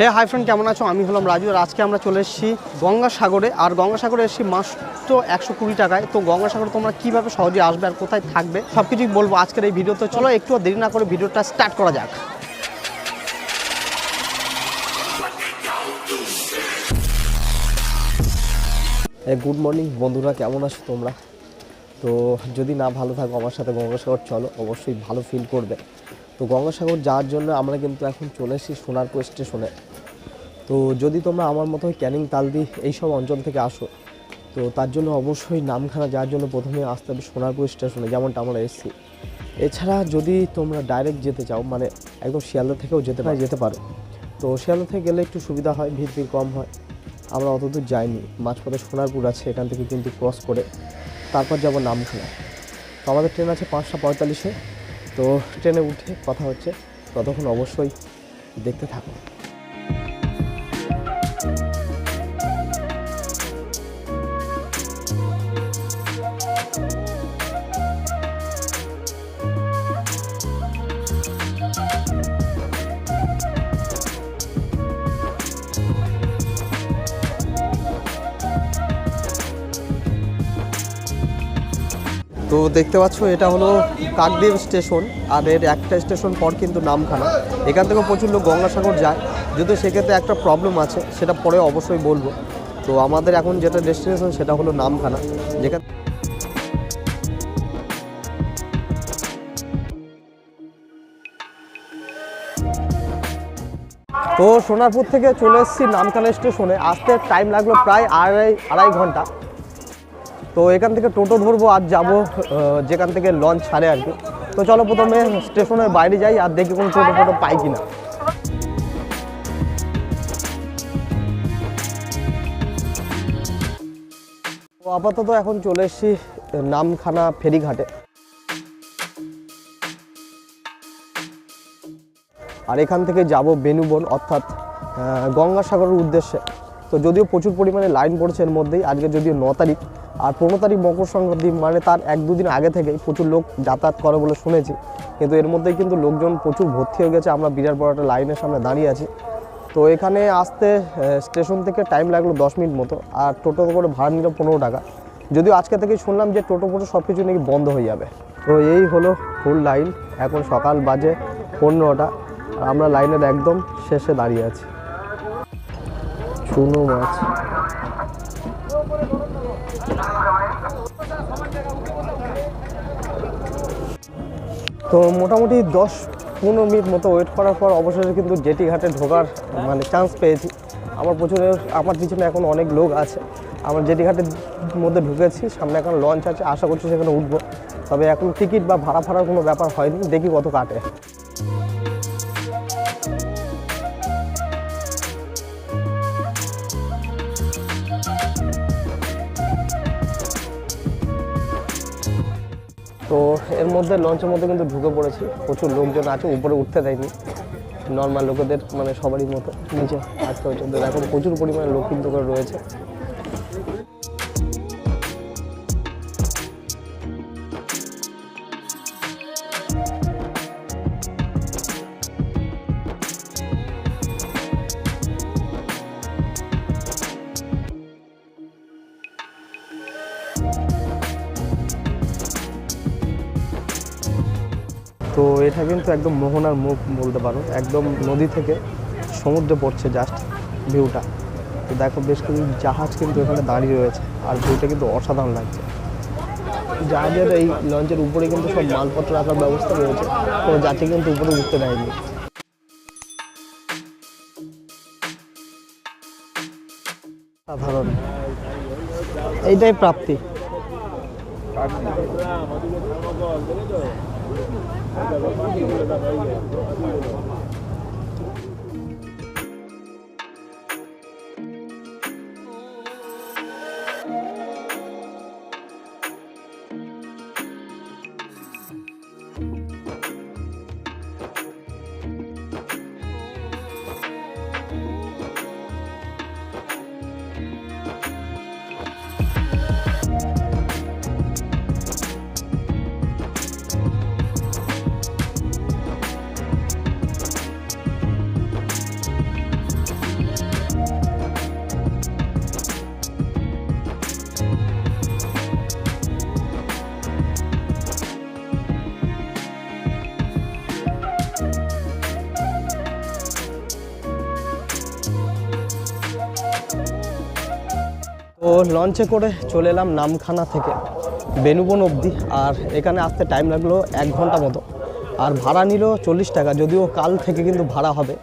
হে hi friend কেমন আছো? আমি হলাম রাজু আর আজকে আমরা চলে এসেছি গঙ্গাসাগরে। আর গঙ্গাসাগরে এসেছি মাত্র একশো কুড়ি টাকায়। তো গঙ্গাসাগরে তোমরা কীভাবে সহজে আসবে আর কোথায় থাকবে সব কিছুই বলব আজকের এই ভিডিওতে। চলো, একটু দেরি না করে ভিডিওটা স্টার্ট করা যাক। হ্যাঁ গুড মর্নিং বন্ধুরা, কেমন আছো তোমরা? তো যদি না ভালো থাকো আমার সাথে গঙ্গাসাগর, চলো, অবশ্যই ভালো ফিল করবে। তো গঙ্গাসাগর যাওয়ার জন্য আমরা কিন্তু এখন চলে এসেছি সোনারপুর স্টেশনে তো যদি তোমরা আমার মতো ক্যানিং তালদি এইসব অঞ্চল থেকে আসো তো তার জন্য অবশ্যই নামখানা যাওয়ার জন্য প্রথমে আসতে হবে সোনারপুর স্টেশনে যেমনটা আমরা এসেছি। এছাড়া যদি তোমরা ডাইরেক্ট যেতে চাও মানে একদম শিয়ালদা থেকেও যেতে পারো। যেতে পারো। তো শিয়ালদা থেকে গেলে একটু সুবিধা হয় ভিড় ভিড় কম হয়। আমরা অত দূর যাইনি মাঝপথে সোনারপুর আছে এখান থেকে কিন্তু ক্রস করে তারপর যাব নামখানা। তো আমাদের ট্রেন আছে পাঁচটা পঁয়তাল্লিশে তো ট্রেনে উঠে কথা হচ্ছে ততক্ষণ অবশ্যই দেখতে থাকো। দেখতে পাচ্ছ, এটা হলো কাকদ্বীপ স্টেশন। আর এর একটা স্টেশন পর কিন্তু নামখানা। এখান থেকে প্রচুর লোক গঙ্গাসাগর যায়। যদিও সেক্ষেত্রে একটা প্রবলেম আছে, সেটা পরে অবশ্যই বলব। তো আমাদের এখন যেটা ডেস্টিনেশন সেটা হলো নামখানা। যেখান তো সোনারপুর থেকে চলে এসেছি নামখানা স্টেশনে। আসতে টাইম লাগল প্রায় আড়াই আড়াই ঘণ্টা। তো এখান থেকে টোটো ধরবো আর যাব যেখান থেকে লঞ্চ ছাড়ে আর কি। তো চলো প্রথমে স্টেশনের বাইরে যাই আর দেখি কোনো টোটো ফোটো পাই কিনা। আপাতত এখন চলে এসেছি নামখানা ফেরিঘাটে। আর এখান থেকে যাব বেনুবন, অর্থাৎ গঙ্গাসাগরের উদ্দেশ্যে। তো যদিও প্রচুর পরিমাণে লাইন পড়ছে এর মধ্যেই, আজকে যদিও ন তারিখ, আর পনেরো তারিখ মকর সংক্রান্তি মানে তার এক দুদিন আগে থেকেই প্রচুর লোক যাতায়াত করে বলে শুনেছি। কিন্তু এর মধ্যেই কিন্তু লোকজন প্রচুর ভর্তি হয়ে গেছে, আমরা বিরাট বড় একটা লাইনের সামনে দাঁড়িয়ে আছি। তো এখানে আসতে স্টেশন থেকে টাইম লাগল দশ মিনিট মতো, আর টোটো করে ভাড়া নিল পনেরো টাকা। যদিও আজকে থেকেই শুনলাম যে টোটো ফোটো সব কিছু নাকি বন্ধ হয়ে যাবে। তো এই হলো ফুল লাইন এখন সকাল বাজে পনেরোটা আমরা লাইনের একদম শেষে দাঁড়িয়ে আছি। চুনো মাছ। তো মোটামুটি দশ পনেরো মিনিট মতো ওয়েট করার পর অবশেষে কিন্তু জেটি ঘাটে ঢোকার মানে চান্স পেয়েছি। আমার প্রচুর আমার পিছনে এখন অনেক লোক আছে। আমরা জেটি ঘাটের মধ্যে ঢুকেছি, সামনে এখন লঞ্চ আছে, আশা করছি সেখানে উঠবো। তবে এখন টিকিট বা ভাড়া ফাড়ার কোনো ব্যাপার হয়নি, দেখি কত কাটে। তো এর মধ্যে লঞ্চের মধ্যে কিন্তু ঢুকে পড়েছি। প্রচুর লোকজন আছে, উপরে উঠতে দেয়নি। নর্মাল লোকেদের মানে সবারই মতো নিচে আসতে হচ্ছে তো এখন প্রচুর পরিমাণে লোক কিন্তু রয়েছে। তো এটা কিন্তু একদম মোহনার মুখ বলতে পারো। একদম নদী থেকে সমুদ্রে পড়ছে জাস্ট ভিউটা তো দেখো বেশ কিছু জাহাজ কিন্তু এখানে দাঁড়িয়ে রয়েছে, আর ভিউটা কিন্তু অসাধারণ লাগছে। জাহাজের এই লঞ্চের উপরে কিন্তু সব মালপত্র রাখার ব্যবস্থা রয়েছে, কোনো যাত্রী কিন্তু উপরে উঠতে দেয়নি। সাধারণ। এইটাই প্রাপ্তি। Thank you. ও লঞ্চে করে চলে এলাম নামখানা থেকে, বেনুবন অবধি। আর এখানে আসতে টাইম লাগল এক ঘণ্টা মতো। আর ভাড়া নিল চল্লিশ টাকা, যদিও কাল থেকে কিন্তু ভাড়া হবে,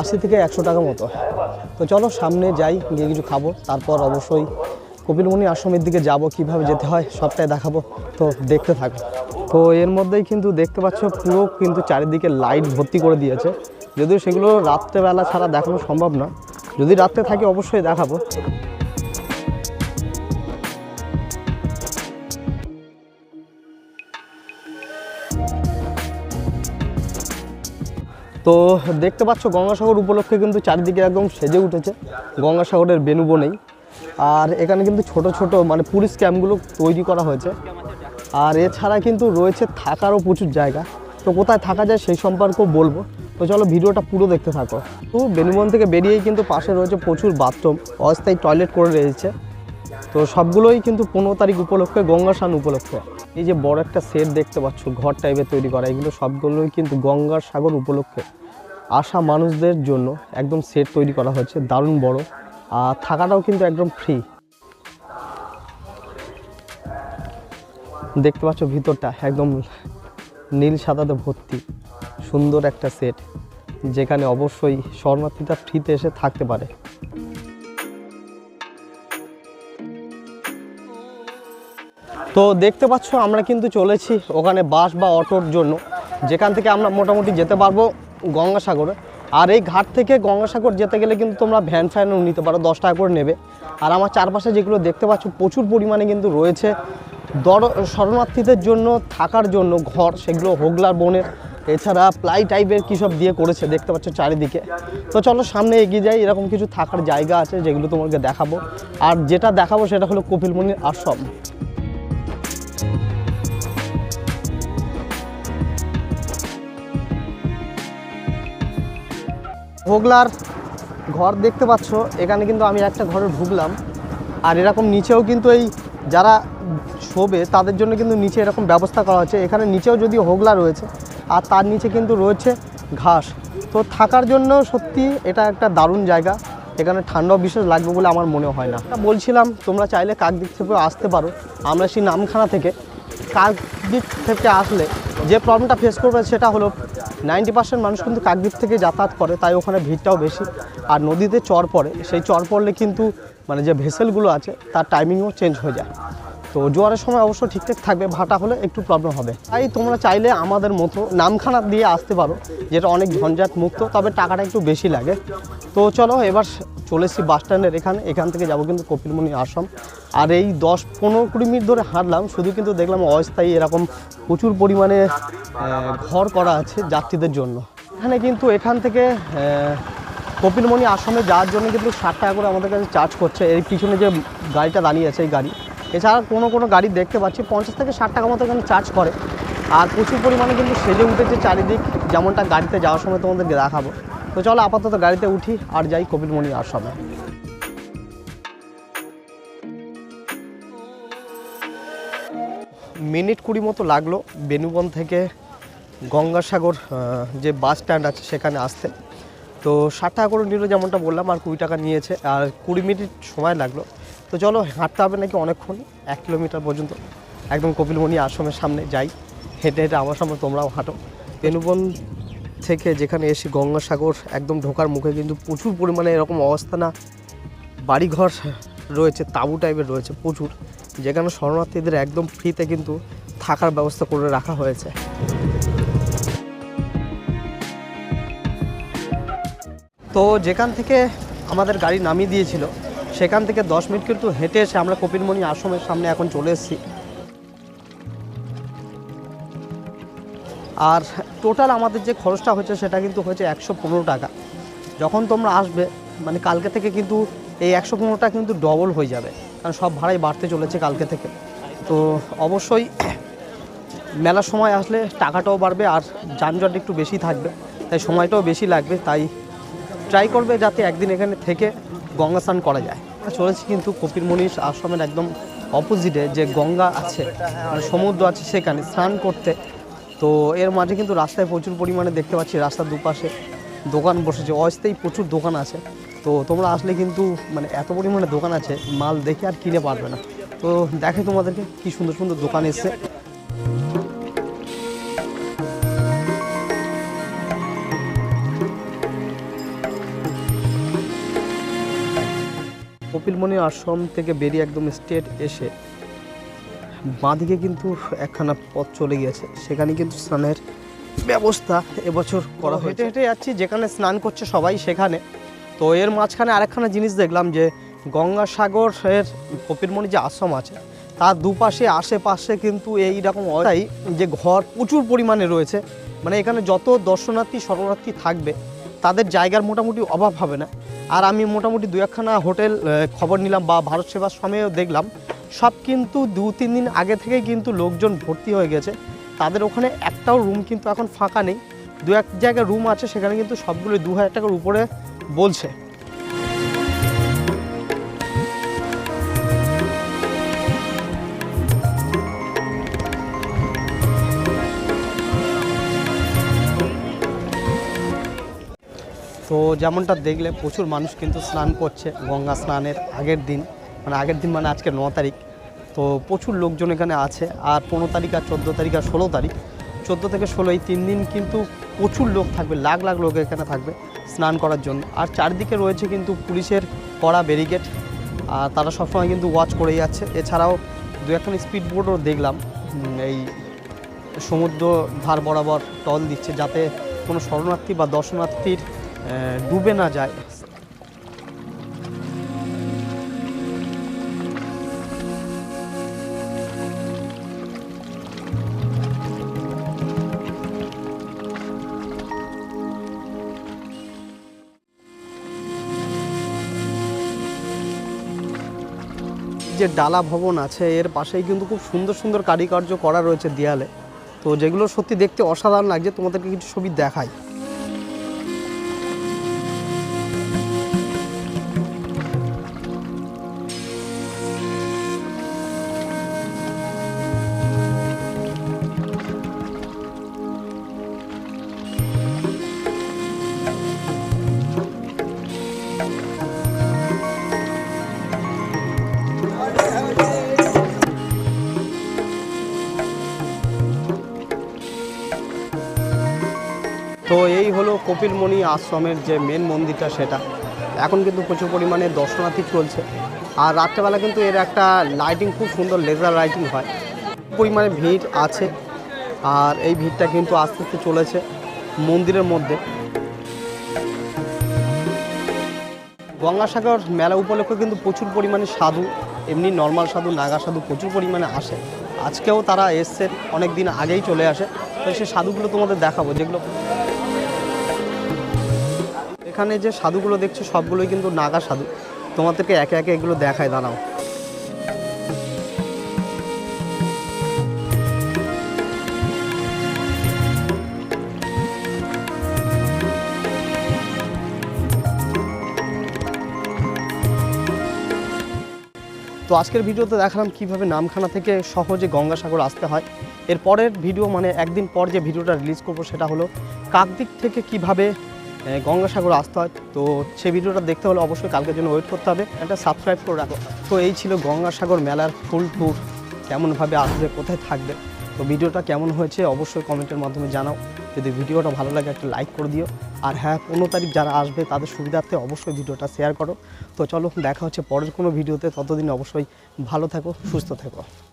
আশি থেকে একশো টাকা মতো। তো চলো সামনে যাই, গিয়ে কিছু খাব, তারপর অবশ্যই কপিলমণি আশ্রমের দিকে যাব, কীভাবে যেতে হয় সবটাই দেখাবো। তো দেখতে থাকো। তো এর মধ্যেই কিন্তু দেখতে পাচ্ছ, পুরো কিন্তু চারিদিকে লাইট ভর্তি করে দিয়েছে। যদিও সেগুলো রাত্রেবেলা ছাড়া দেখানো সম্ভব না যদি রাত্রে থাকে অবশ্যই দেখাবো। তো দেখতে পাচ্ছ গঙ্গাসাগর উপলক্ষে কিন্তু চারিদিকে একদম সেজে উঠেছে। গঙ্গাসাগরের বেনুবনেই আর এখানে কিন্তু ছোট ছোট মানে পুলিশ ক্যাম্পগুলো তৈরি করা হয়েছে। আর এছাড়া কিন্তু রয়েছে থাকারও প্রচুর জায়গা। তো কোথায় থাকা যায় সেই সম্পর্কেও বলব। তো চলো ভিডিওটা পুরো দেখতে থাকো। তো বেনুবন থেকে বেরিয়েই কিন্তু পাশে রয়েছে প্রচুর বাথরুম। অস্থায়ী টয়লেট করে রয়েছে তো সবগুলোই কিন্তু পনেরো তারিখ উপলক্ষে গঙ্গা স্নান উপলক্ষে। এই যে বড় একটা সেট দেখতে পাচ্ছ, ঘর টাইপের তৈরি করা, এগুলো সবগুলোই কিন্তু গঙ্গার সাগর উপলক্ষে। আসা মানুষদের জন্য একদম সেট তৈরি করা হয়েছে, দারুণ বড়। আর থাকাটাও কিন্তু একদম ফ্রি দেখতে পাচ্ছ ভিতরটা, একদম নীল সাদাতে ভর্তি। সুন্দর একটা সেট যেখানে অবশ্যই শরণার্থীরা ফ্রিতে এসে থাকতে পারে। তো দেখতে পাচ্ছ, আমরা কিন্তু চলেছি ওখানে বাস বা অটোর জন্য। যেখান থেকে আমরা মোটামুটি যেতে পারব গঙ্গাসাগরে। আর এই ঘাট থেকে গঙ্গাসাগর যেতে গেলে কিন্তু তোমরা ভ্যান ফ্যানও নিতে পারো, দশ টাকা করে নেবে। আর আমার চারপাশে যেগুলো দেখতে পাচ্ছ, প্রচুর পরিমাণে কিন্তু রয়েছে। দর, শরণার্থীদের জন্য, থাকার জন্য ঘর, সেগুলো হোগলার বনের। এছাড়া প্লাই টাইপের কী সব দিয়ে করেছে, দেখতে পাচ্ছ চারিদিকে। তো চলো সামনে এগিয়ে যাই, এরকম কিছু থাকার জায়গা আছে যেগুলো তোমাকে দেখাবো। আর যেটা দেখাবো সেটা হলো কপিলমণির আশ্রম। হোগলার ঘর দেখতে পাচ্ছ, এখানে কিন্তু আমি একটা ঘরে ঢুকলাম। আর এরকম নিচেও কিন্তু এই যারা শোবে, তাদের জন্য কিন্তু নিচে এরকম ব্যবস্থা করা হচ্ছে। এখানে নিচেও যদি হোগলা রয়েছে, আর তার নিচে কিন্তু রয়েছে ঘাস। তো থাকার জন্য সত্যি এটা একটা দারুণ জায়গা। এখানে ঠান্ডাও বিশেষ লাগবে বলে আমার মনে হয় না। বলছিলাম, তোমরা চাইলে কাকদিক থেকেও আসতে পারো। আমরা সেই নামখানা থেকে কাকদ্বীপ থেকে আসলে যে প্রবলেমটা ফেস করবে সেটা হলো নাইনটি পার্সেন্ট মানুষ কিন্তু কাকদ্বীপ থেকে যাতায়াত করে, তাই ওখানে ভিড়টাও বেশি। আর নদীতে চর পড়ে, সেই চর পড়লে কিন্তু মানে যে ভেসেলগুলো আছে, তার টাইমিংও চেঞ্জ হয়ে যায়। তো জোয়ারের সময় অবশ্য ঠিকঠাক থাকবে, ভাটা হলে একটু প্রবলেম হবে। তাই তোমরা চাইলে আমাদের মতো নামখানা দিয়ে আসতে পারো, যেটা অনেক ঝঞ্ঝাট মুক্ত, তবে টাকাটা একটু বেশি লাগে। তো চলো, এবার চলে এসেছি বাস স্ট্যান্ডের এখানে, এখান থেকে যাব কিন্তু কপিলমণি আশ্রম। আর এই দশ পনেরো কুড়ি মিনিট ধরে হাঁটলাম, শুধু কিন্তু দেখলাম অস্থায়ী এরকম প্রচুর পরিমাণে ঘর করা আছে যাত্রীদের জন্য। এখানে কিন্তু এখান থেকে কপিলমণি আশ্রমে যাওয়ার জন্য কিন্তু ষাট টাকা করে আমাদের কাছে চার্জ করছে। এর পিছনে যে গাড়িটা দাঁড়িয়ে আছে, এই গাড়ি। এছাড়া কোনো কোনো গাড়ি দেখতে পাচ্ছি, পঞ্চাশ থেকে ষাট টাকা মতো এখানে চার্জ করে। আর প্রচুর পরিমাণে কিন্তু সেজে উঠেছে চারিদিক, যেমনটা গাড়িতে যাওয়ার সময় তোমাদেরকে দেখাবো। তো চলো আপাতত গাড়িতে উঠি, আর যাই কপিলমণি আশ্রমে। মিনিট কুড়ি মতো লাগল বেনুবন থেকে গঙ্গাসাগর যে বাস স্ট্যান্ড আছে সেখানে আসতে। তো ষাট টাকা করে নিল যেমনটা বললাম, আর কুড়ি টাকা নিয়েছে, আর কুড়ি মিনিট সময় লাগল। তো চলো, হাঁটতে হবে নাকি অনেকক্ষণ? এক কিলোমিটার পর্যন্ত। একদম কপিলমণি আশ্রমের সামনে যাই। হেঁটে হেঁটে আমার সামনে তোমরাও হাঁটো। বেনুবন থেকে যেখানে এসে গঙ্গাসাগর একদম ঢোকার মুখে কিন্তু প্রচুর পরিমাণে এরকম অবস্থা না। বাড়িঘর রয়েছে, তাঁবু টাইপের রয়েছে প্রচুর। যেখানে শরণার্থীদের একদম ফ্রিতে কিন্তু থাকার ব্যবস্থা করে রাখা হয়েছে। তো যেখান থেকে আমাদের গাড়ি নামিয়ে দিয়েছিল সেখান থেকে দশ মিনিট কিন্তু হেঁটে এসে আমরা কপিলমণি আশ্রমের সামনে এখন চলে এসেছি। আর টোটাল আমাদের যে খরচটা হয়েছে সেটা কিন্তু হয়েছে একশো পনেরো টাকা। যখন তোমরা আসবে মানে কালকে থেকে কিন্তু এই একশো পনেরোটা কিন্তু ডবল হয়ে যাবে। কারণ সব ভাড়াই বাড়তে চলেছে কালকে থেকে। তো অবশ্যই মেলার সময় আসলে টাকাটাও বাড়বে আর যানজট একটু বেশি থাকবে। তাই সময়টাও বেশি লাগবে। তাই ট্রাই করবে যাতে একদিন এখানে থেকে গঙ্গা স্নান করা যায়। চলেছি কিন্তু কপিরমণির আশ্রমের একদম অপোজিটে যে গঙ্গা আছে মানে সমুদ্র আছে সেখানে স্নান করতে। তো এর মাঝে কিন্তু রাস্তায় প্রচুর পরিমাণে দেখতে পাচ্ছি রাস্তার দুপাশে দোকান বসেছে, অস্থায়ী প্রচুর দোকান আছে। তো তোমরা আসলে কিন্তু মানে এত পরিমাণে দোকান আছে, মাল দেখে আর কিনে পারবে না। তো দেখে তোমাদেরকে কি সুন্দর সুন্দর দোকান এসছে। কপিলমণি আশ্রম থেকে বেরিয়ে একদম স্টেট এসে বাঁদিকে কিন্তু একখানা পথ চলে গিয়েছে। সেখানে কিন্তু স্নানের ব্যবস্থা এবছর করা হয়েছে। হেঁটে হেঁটে যাচ্ছি, যেখানে স্নান করছে সবাই সেখানে। তো এর মাঝখানে আরেকখানা জিনিস দেখলাম যে গঙ্গাসাগরের কপিলমণি যে আশ্রম আছে, তার দুপাশে, আশেপাশে কিন্তু এই রকম অস্থায়ী যে ঘর প্রচুর পরিমাণে রয়েছে। মানে এখানে যত দর্শনার্থী, শরণার্থী থাকবে, তাদের জায়গার মোটামুটি অভাব হবে না। আর আমি মোটামুটি দু একখানা হোটেল খবর নিলাম বা ভারত সেবার সময়েও দেখলাম। সব কিন্তু দু, তিন দিন আগে থেকেই কিন্তু লোকজন ভর্তি হয়ে গেছে। তাদের ওখানে একটাও রুম কিন্তু এখন ফাঁকা নেই। দু এক জায়গায় রুম আছে, সেখানে কিন্তু সবগুলো দু হাজার টাকার উপরে বলছে। তো যেমনটা দেখলে প্রচুর মানুষ কিন্তু স্নান করছে গঙ্গা স্নানের আগের দিন মানে আগের দিন মানে আজকে ন তারিখ। তো প্রচুর লোকজন এখানে আছে, আর পনেরো তারিখ আর চোদ্দ তারিখ আর ষোলো তারিখ। চোদ্দ থেকে ষোলো এই তিন দিন কিন্তু প্রচুর লোক থাকবে, লাখ লাখ লোক এখানে থাকবে স্নান করার জন্য। আর চারদিকে রয়েছে কিন্তু পুলিশের কড়া ব্যারিকেড, আর তারা সবসময় কিন্তু ওয়াচ করে যাচ্ছে। এছাড়াও দু একখানি স্পিড বোটও দেখলাম এই সমুদ্র ধার বরাবর টল দিচ্ছে যাতে কোনো শরণার্থী বা দর্শনার্থীর ডুবে না যায়। যে ডালা ভবন আছে, এর পাশেই কিন্তু খুব সুন্দর সুন্দর কারিকার্য করা রয়েছে দেয়ালে। তো যেগুলো সত্যি দেখতে অসাধারণ লাগছে, তোমাদেরকে কিছু ছবি দেখাই। কপিলমণি আশ্রমের যে মেন মন্দিরটা সেটা। এখন কিন্তু প্রচুর পরিমাণে দর্শনার্থী চলছে। আর রাত্রেবেলা কিন্তু এর একটা লাইটিং খুব সুন্দর লেজার লাইটিং হয়। পরিমাণে ভিড় আছে। আর এই ভিড়টা কিন্তু আস্তে আস্তে চলেছে মন্দিরের মধ্যে। গঙ্গাসাগর মেলা উপলক্ষে কিন্তু প্রচুর পরিমাণে সাধু, এমনি নর্মাল সাধু, নাগা সাধু প্রচুর পরিমাণে আসে। আজকেও তারা এসছে অনেক দিন আগেই চলে আসে। তো সেই সাধুগুলো তোমাদের দেখাবো, যেগুলো এখানে যে সাধুগুলো দেখছ, সবগুলোই কিন্তু নাগা সাধু। তোমাদেরকে একে একে এগুলো দেখায়, দাঁড়াও। তো আজকের ভিডিওতে দেখালাম কীভাবে নামখানা থেকে সহজে গঙ্গাসাগর আসতে হয়। এর পরের ভিডিও মানে একদিন পর যে ভিডিওটা রিলিজ করব, সেটা হলো কাকদিক থেকে কীভাবে গঙ্গাসাগর আসতে হয়। তো সেই ভিডিওটা দেখতে হলে অবশ্যই কালকের জন্য ওয়েট করতে হবে একটা সাবস্ক্রাইব করে রাখো। তো এই ছিল গঙ্গাসাগর মেলার ফুল ট্যুর কেমনভাবে আসবে, কোথায় থাকবে। তো ভিডিওটা কেমন হয়েছে অবশ্যই কমেন্টের মাধ্যমে জানাও। যদি ভিডিওটা ভালো লাগে একটা লাইক করে দিও। আর হ্যাঁ পনেরো তারিখ যারা আসবে তাদের সুবিধার্থে অবশ্যই ভিডিওটা শেয়ার করো। তো চলো, দেখা হচ্ছে পরের কোনো ভিডিওতে ততদিন অবশ্যই ভালো থাকো, সুস্থ থেকো।